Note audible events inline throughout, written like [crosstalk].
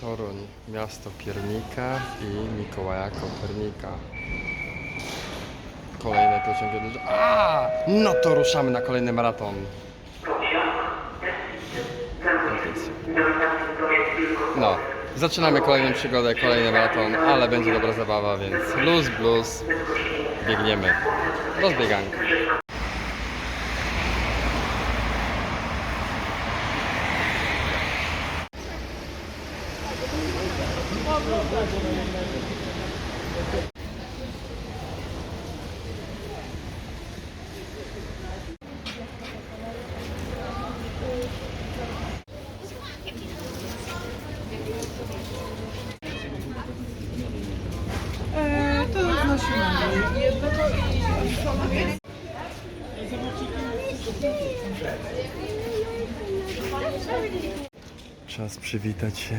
Toruń, miasto Piernika i Mikołaja Kopernika. Kolejne pociągi do... A! No to ruszamy na kolejny maraton. No, zaczynamy kolejną przygodę, kolejny maraton, ale będzie dobra zabawa, więc luz, blues, biegniemy. Rozbieganka. To znosimy. Czas przywitać się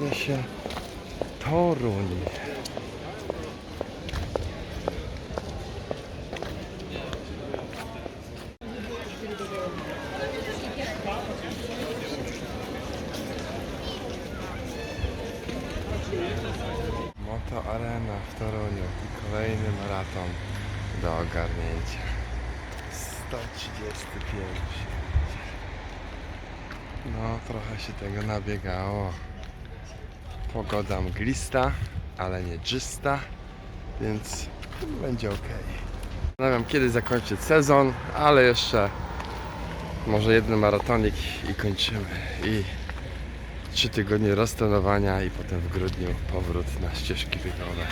Przedstawia się Toruń. Moto Arena w Toruniu i kolejny maraton do ogarnięcia. 135. No, trochę się tego nabiegało. Pogoda mglista, ale nie czysta, więc będzie ok. Zastanawiam, kiedy zakończyć sezon, ale jeszcze może jeden maratonik i kończymy. I trzy tygodnie roztonowania i potem w grudniu powrót na ścieżki biegowe.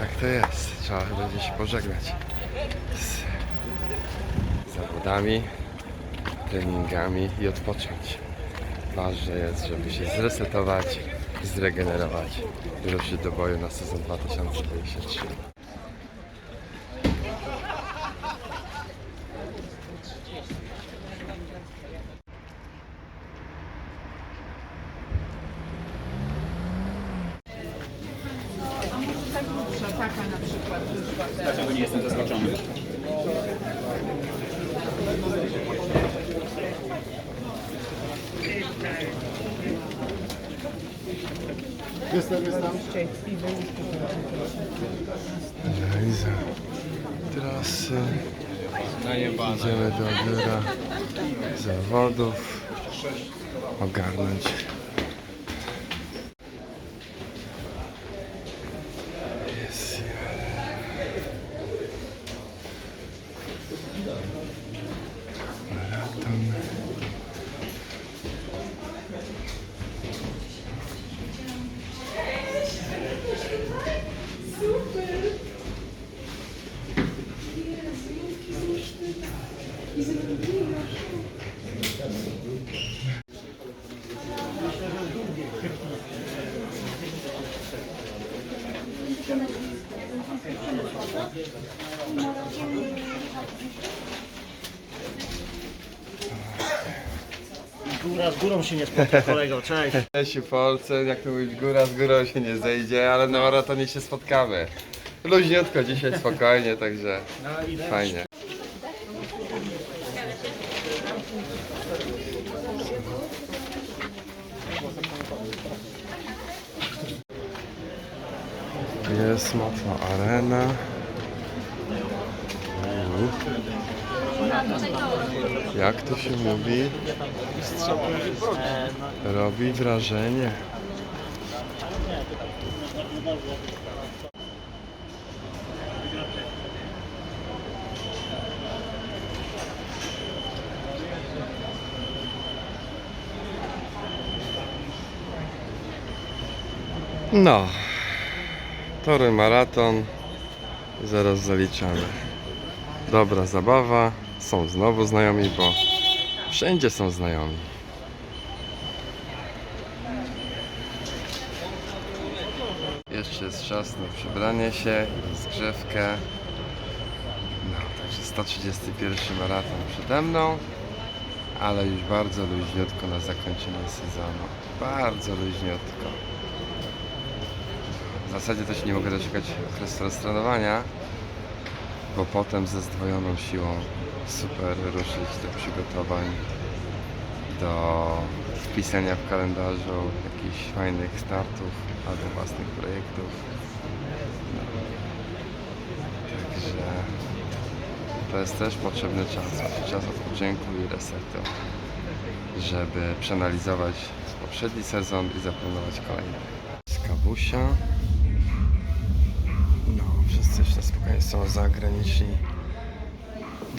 Tak to jest. Trzeba będzie się pożegnać z zawodami, treningami i odpocząć. Ważne jest, żeby się zresetować, zregenerować i ruszyć do boju na sezon 2023. Taka na przykład wyszła. Dlaczego nie jestem zaskoczony? Analiza trasy. Idziemy do biura zawodów. Ogarnąć. Górą się nie spotka, [laughs] kolego, cześć. Cześć w Polsce, jak to mówić, góra z górą się nie zejdzie, ale na maratonie się spotkamy. Luźniutko dzisiaj, spokojnie, także fajnie. Jest mocna arena. Jak to się mówi? Robi wrażenie. No, tory maraton, zaraz zaliczamy. Dobra zabawa, są znowu znajomi, bo wszędzie są znajomi. Jeszcze jest czas na przebranie się, rozgrzewkę. No, także 131 maraton przede mną, ale już bardzo luźniutko na zakończenie sezonu. Bardzo luźniutko. W zasadzie się nie mogę doczekać okresu roztrenowania, bo potem ze zdwojoną siłą super ruszyć do przygotowań, do wpisania w kalendarzu jakichś fajnych startów albo własnych projektów. No. Także to jest też potrzebny czas, czas odpoczynku i resetu, żeby przeanalizować poprzedni sezon i zaplanować kolejny. Z Kabusia. No, wszyscy na spokojnie są zagraniczni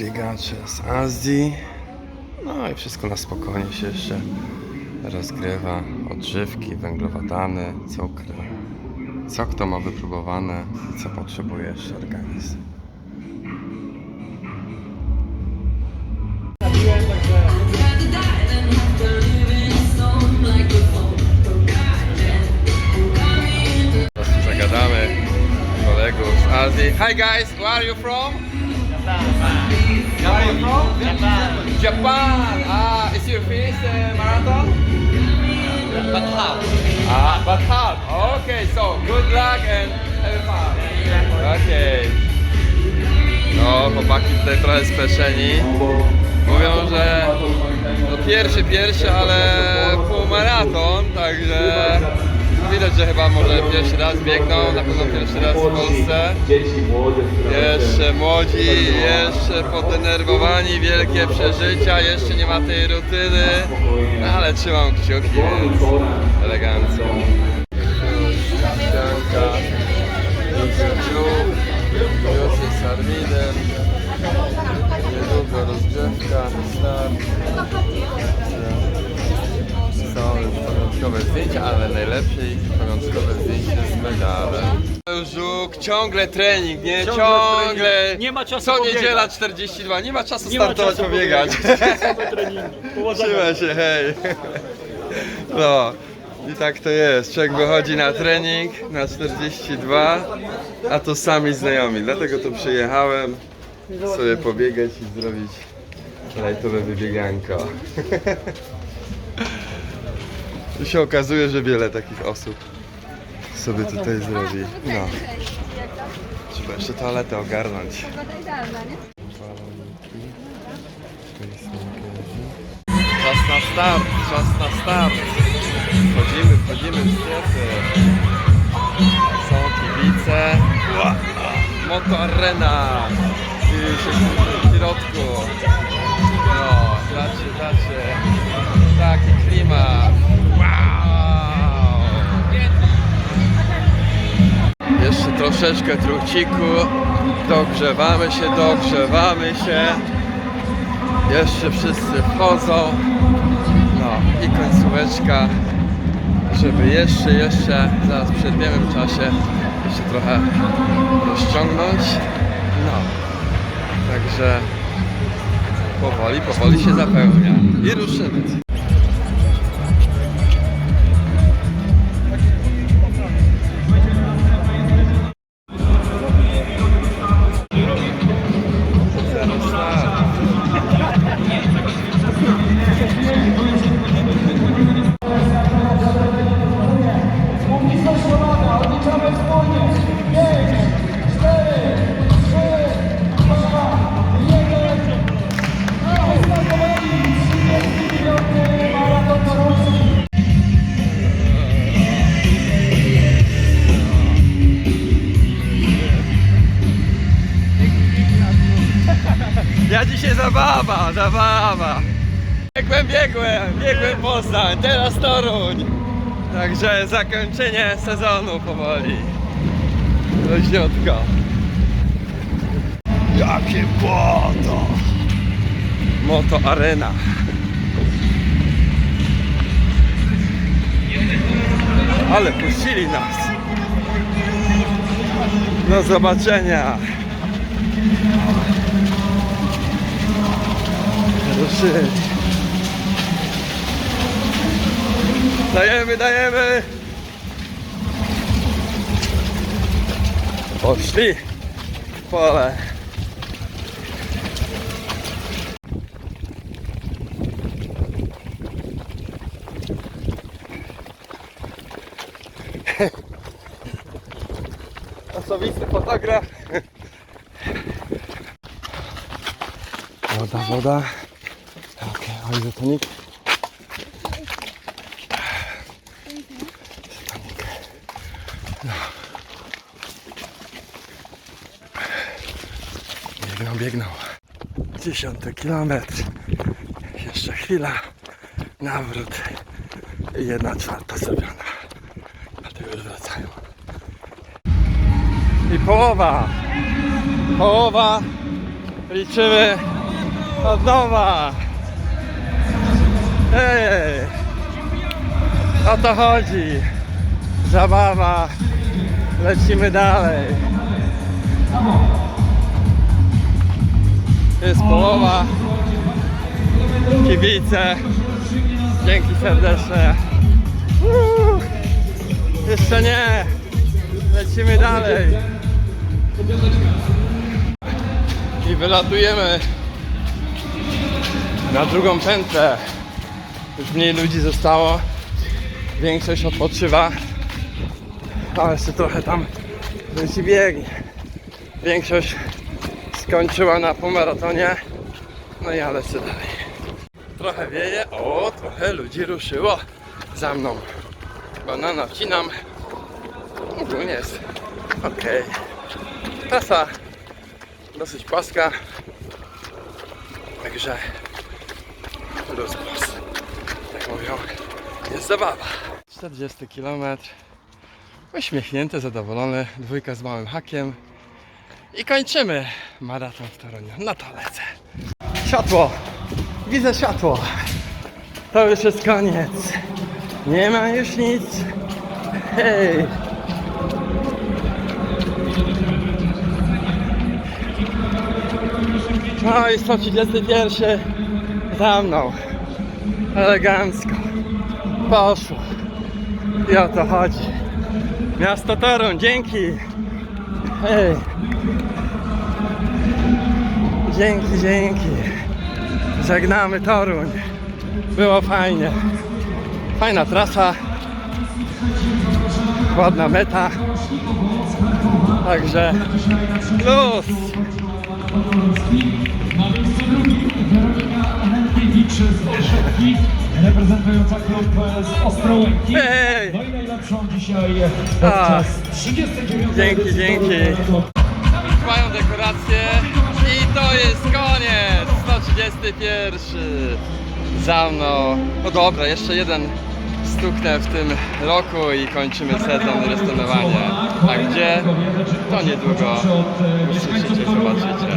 biegacze z Azji. No i wszystko na spokojnie się jeszcze rozgrywa. Odżywki, węglowodany, cukry. Co kto ma wypróbowane i co potrzebuje jeszcze organizm. Zagadamy kolegów z Azji. Hi guys, where are you from? From? Japan. Ah, is your first uh, marathon? But half. Ah, but half. Okay, so good luck and have fun. Okay. No, chłopaki tutaj trochę speszeni. Mówią, że no pierwszy, pierwszy, ale półmaraton, także widać, że chyba może pierwszy raz biegną, na pewno pierwszy raz w Polsce. Jeszcze młodzi, jeszcze podenerwowani, wielkie przeżycia, jeszcze nie ma tej rutyny, no ale trzymam kciuki, więc ciągle trening, nie? Ciągle Ciągle. trening. Nie ma czasu Co pobiegać. niedziela 42, nie ma czasu startować, pobiegać. Same treningi. Powodzenia. Trzymaj się, hej. No. I tak to jest. Człowiek wychodzi na trening na 42, a to sami znajomi. Dlatego tu przyjechałem sobie pobiegać i zrobić lajtowe wybieganko. [laughs] I się okazuje, że wiele takich osób sobie tutaj zrobi. No. Trzeba jeszcze toaletę ogarnąć. Czas na start, czas na start. Wchodzimy, wchodzimy w strefy. Są kibice. Moto Arena. I się w środku. No, dacie, dacie. Taki klimat. Troszeczkę truchciku. Dogrzewamy się, dogrzewamy się. Jeszcze wszyscy wchodzą. No i końcóweczka, żeby jeszcze, jeszcze, zaraz w przerwiemy czasie, jeszcze trochę rozciągnąć. No, także powoli, powoli się zapełnia i ruszymy. Zabawa, zabawa. Biegłem, biegłem, biegłem Poznań, teraz Toruń. Także zakończenie sezonu powoli. Luźniutko. Jakie błoto! Moto Arena. Ale puścili nas. Do zobaczenia. Ruszyli. Dajemy, dajemy. Poszli w pole. Osobisty fotograf. Woda, woda. Izotonik. Izotonik. No. Biegną, biegną. Dziesiąty kilometr. Jeszcze chwila. Nawrót. Jedna czwarta zrobiona. A to już wracają. I połowa. Połowa. Liczymy od nowa. Ej. O to chodzi. Zabawa. Lecimy dalej. Jest połowa. Kibice. Dzięki serdeczne. Uuu. Jeszcze nie. Lecimy dalej. I wylatujemy na drugą pętlę. Już mniej ludzi zostało. Większość odpoczywa. A jeszcze trochę tam ludzi biegnie. Większość skończyła na półmaratonie. No i ja lecę dalej. Trochę wieje. O, trochę ludzi ruszyło za mną. Banana wcinam. Ogólnie jest ok. Trasa dosyć płaska. Także luz jest zabawa. 40 km. Uśmiechnięty, zadowolony. Dwójka z małym hakiem. I kończymy maraton w Toruniu. No to lecę. Światło! Widzę światło! To już jest koniec. Nie ma już nic. Hej! No i 131 za mną. Elegancko. Poszło. I o to chodzi. Miasto Toruń, dzięki. Hej. Dzięki, dzięki. Żegnamy Toruń. Było fajnie. Fajna trasa. Ładna meta. Także plus. reprezentująca klub z Ostrołęki. No i najlepszą dzisiaj podczas 39. Dzięki, dzięki. Trwają dekoracje i to jest koniec. 131 za mną. No dobra, jeszcze jeden stuknę w tym roku i kończymy sezon restonowania. A gdzie? To niedługo usłyszycie, zobaczycie.